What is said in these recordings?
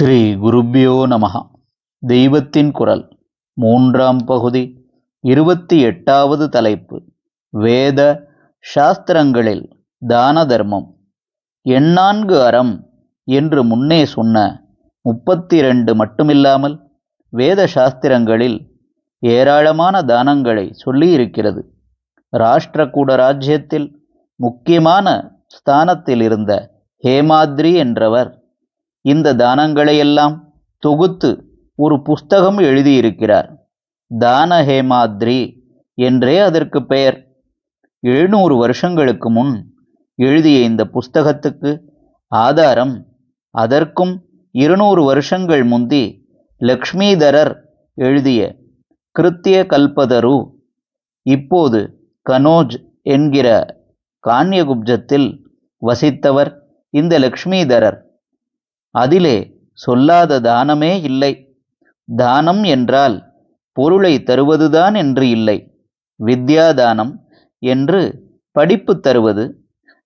ஸ்ரீ குருப்பியோ நமஹ. தெய்வத்தின் குரல் மூன்றாம் பகுதி இருபத்தி எட்டாவது தலைப்பு வேத சாஸ்திரங்களில் தான தர்மம். எண்ணான்கு அறம் என்று முன்னே சொன்ன முப்பத்தி ரெண்டு மட்டுமில்லாமல் வேத சாஸ்திரங்களில் ஏராளமான தானங்களை சொல்லியிருக்கிறது. ராஷ்டிரகூட ராஜ்யத்தில் முக்கியமான ஸ்தானத்தில் இருந்த ஹேமாத்ரி என்றவர் இந்த தானங்களையெல்லாம் தொகுத்து ஒரு புஸ்தகம் எழுதியிருக்கிறார். தானஹேமாத்ரி என்றே அதற்கு பெயர். எழுநூறு வருஷங்களுக்கு முன் எழுதிய இந்த புஸ்தகத்துக்கு ஆதாரம் அதற்கும் இருநூறு வருஷங்கள் முந்தி லக்ஷ்மீதரர் எழுதிய கிருத்திய கல்பதரு இப்போது கனோஜ் என்கிற கான்யகுப்ஜத்தில் வசித்தவர் இந்த லக்ஷ்மீதரர். அதிலே சொல்லாத தானமே இல்லை. தானம் என்றால் பொருளை தருவதுதான் என்று இல்லை. வித்யாதானம் என்று படிப்பு தருவது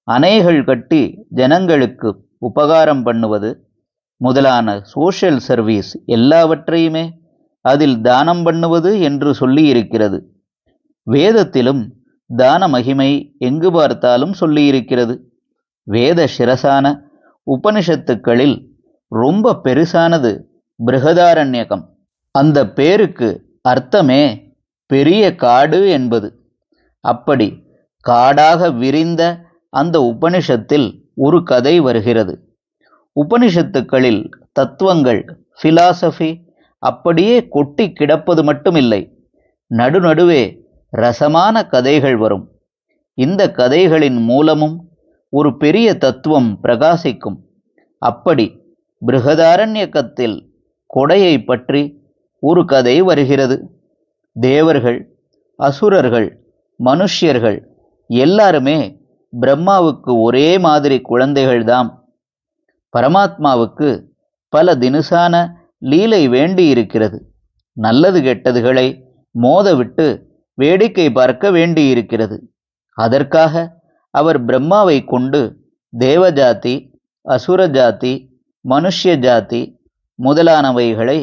அணைகள் கட்டி ஜனங்களுக்கு உபகாரம் பண்ணுவது முதலான சோஷியல் சர்வீஸ் எல்லாவற்றையுமே அதில் தானம் பண்ணுவது என்று சொல்லியிருக்கிறது. வேதத்திலும் தான மகிமை எங்கு பார்த்தாலும் சொல்லியிருக்கிறது. வேத சிரசான உபனிஷத்துக்களில் ரொம்ப பெருசானது பிருகதாரண்யகம். அந்த பேருக்கு அர்த்தமே பெரிய காடு என்பது. அப்படி காடாக விரிந்த அந்த உபனிஷத்தில் ஒரு கதை வருகிறது. உபனிஷத்துக்களில் தத்துவங்கள் ஃபிலாசபி அப்படியே கொட்டி கிடப்பது மட்டுமில்லை. நடுநடுவே ரசமான கதைகள் வரும். இந்த கதைகளின் மூலமும் ஒரு பெரிய தத்துவம் பிரகாசிக்கும். அப்படி பிருகதாரண்யக்கத்தில் கொடையை பற்றி ஒரு கதை வருகிறது. தேவர்கள் அசுரர்கள் மனுஷ்யர்கள் எல்லாருமே பிரம்மாவுக்கு ஒரே மாதிரி குழந்தைகள்தாம். பரமாத்மாவுக்கு பல தினுசான லீலை வேண்டி இருக்கிறது நல்லது கெட்டதுகளை மோதவிட்டு வேடிக்கை பார்க்க வேண்டியிருக்கிறது. அதற்காக அவர் பிரம்மாவை கொண்டு தேவஜாதி அசுர ஜாதி மனுஷ்ய ஜாதி முதலானவைகளை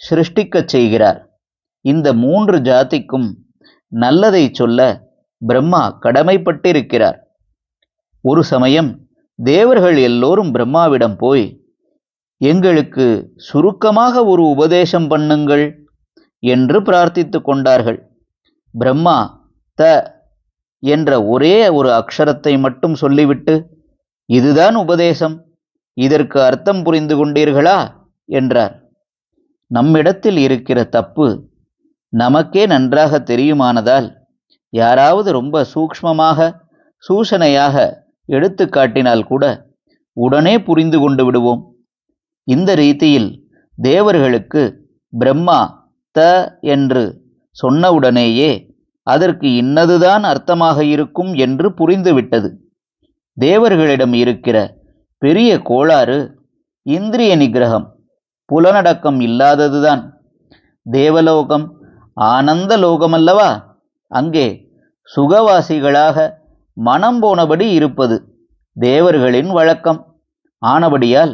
சிருஷ்டிக்கச் செய்கிறார். இந்த மூன்று ஜாதிக்கும் நல்லதை சொல்ல பிரம்மா கடமைப்பட்டிருக்கிறார். ஒரு சமயம் தேவர்கள் எல்லோரும் பிரம்மாவிடம் போய் எங்களுக்கு சுருக்கமாக ஒரு உபதேசம் பண்ணுங்கள் என்று பிரார்த்தித்து கொண்டார்கள். பிரம்மா த என்ற ஒரே ஒரு அக்ஷரத்தை மட்டும் சொல்லிவிட்டு இதுதான் உபதேசம். இதற்கு அர்த்தம் புரிந்து கொண்டீர்களா? என்றார். நம்மிடத்தில் இருக்கிற தப்பு நமக்கே நன்றாக தெரியுமானதால் யாராவது ரொம்ப சூக்ஷ்மமாக சூசனையாக எடுத்து காட்டினால் கூட உடனே புரிந்து கொண்டு விடுவோம். இந்த ரீதியில் தேவர்களுக்கு பிரம்மா த என்று சொன்னவுடனேயே அதற்கு இன்னதுதான் அர்த்தமாக இருக்கும் என்று புரிந்துவிட்டது. தேவர்களிடம் இருக்கிற பெரிய கோளாறு இந்திரிய நிகிரகம் புலனடக்கம் இல்லாததுதான். தேவலோகம் ஆனந்த லோகமல்லவா? அங்கே சுகவாசிகளாக மனம் போனபடி இருப்பது தேவர்களின் வழக்கம். ஆனபடியால்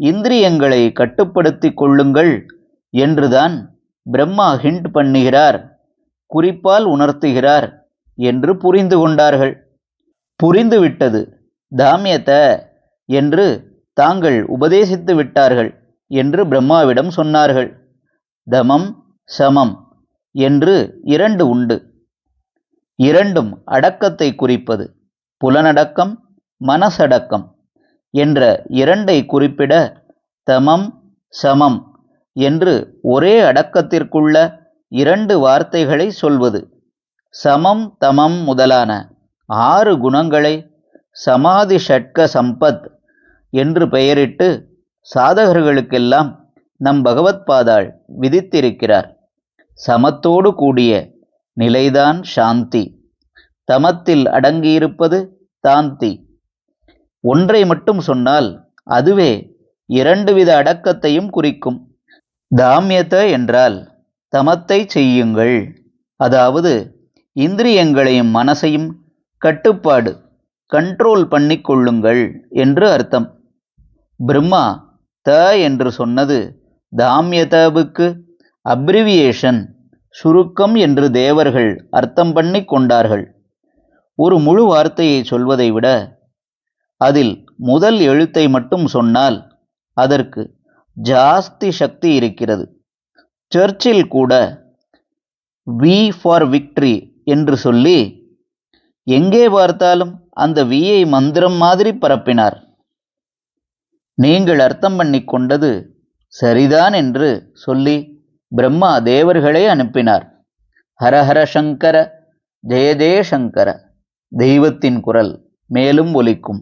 இந்திரியங்களை கட்டுப்படுத்தி கொள்ளுங்கள் என்றுதான் பிரம்மா ஹிண்ட் பண்ணுகிறார் குறிப்பால் உணர்த்துகிறார் என்று புரிந்து கொண்டார்கள். புரிந்துவிட்டது தாமியத்தை என்று தாங்கள் உபதேசித்து விட்டார்கள் என்று பிரம்மாவிடம் சொன்னார்கள். தமம் சமம் என்று இரண்டு உண்டு. இரண்டும் அடக்கத்தை குறிப்பது புலனடக்கம் மனசடக்கம் என்ற இரண்டை குறிப்பிட தமம் சமம் என்று ஒரே அடக்கத்திற்குள்ள இரண்டு வார்த்தைகளை சொல்வது சமம் தமம் முதலான ஆறு குணங்களை சமாதி ஷட்க சம்பத் என்று பெயரிட்டு சாதகர்களுக்கெல்லாம் நம் பகவத்பாதாள் விதித்திருக்கிறார். சமத்தோடு கூடிய நிலைதான் சாந்தி. தமத்தில் அடங்கியிருப்பது தாந்தி. ஒன்றை மட்டும் சொன்னால் அதுவே இரண்டு வித அடக்கத்தையும் குறிக்கும். தாமியத என்றால் தமத்தை செய்யுங்கள். அதாவது இந்திரியங்களையும் மனசையும் கட்டுப்பாடு கண்ட்ரோல் பண்ணி கொள்ளுங்கள் என்று அர்த்தம். பிரம்மா த என்று சொன்னது. தாமியதபுக்கு அப்ரிவியேஷன் சுருக்கம் என்று தேவர்கள் அர்த்தம் பண்ணி கொண்டார்கள். ஒரு முழு வார்த்தையை சொல்வதை விட அதில் முதல் எழுத்தை மட்டும் சொன்னால் அதற்கு ஜாஸ்தி சக்தி இருக்கிறது. சர்ச்சில் கூட வி ஃபார் விக்ட்ரி என்று சொல்லி எங்கே பார்த்தாலும் அந்த வியை மந்திரம் மாதிரி பரப்பினார். நீங்கள் அர்த்தம் பண்ணி கொண்டது சரிதான் என்று சொல்லி பிரம்மா தேவர்களை அனுப்பினார். ஹரஹர சங்கர ஜெய சங்கர தெய்வத்தின் குரல் மேலும் ஒலிக்கும்.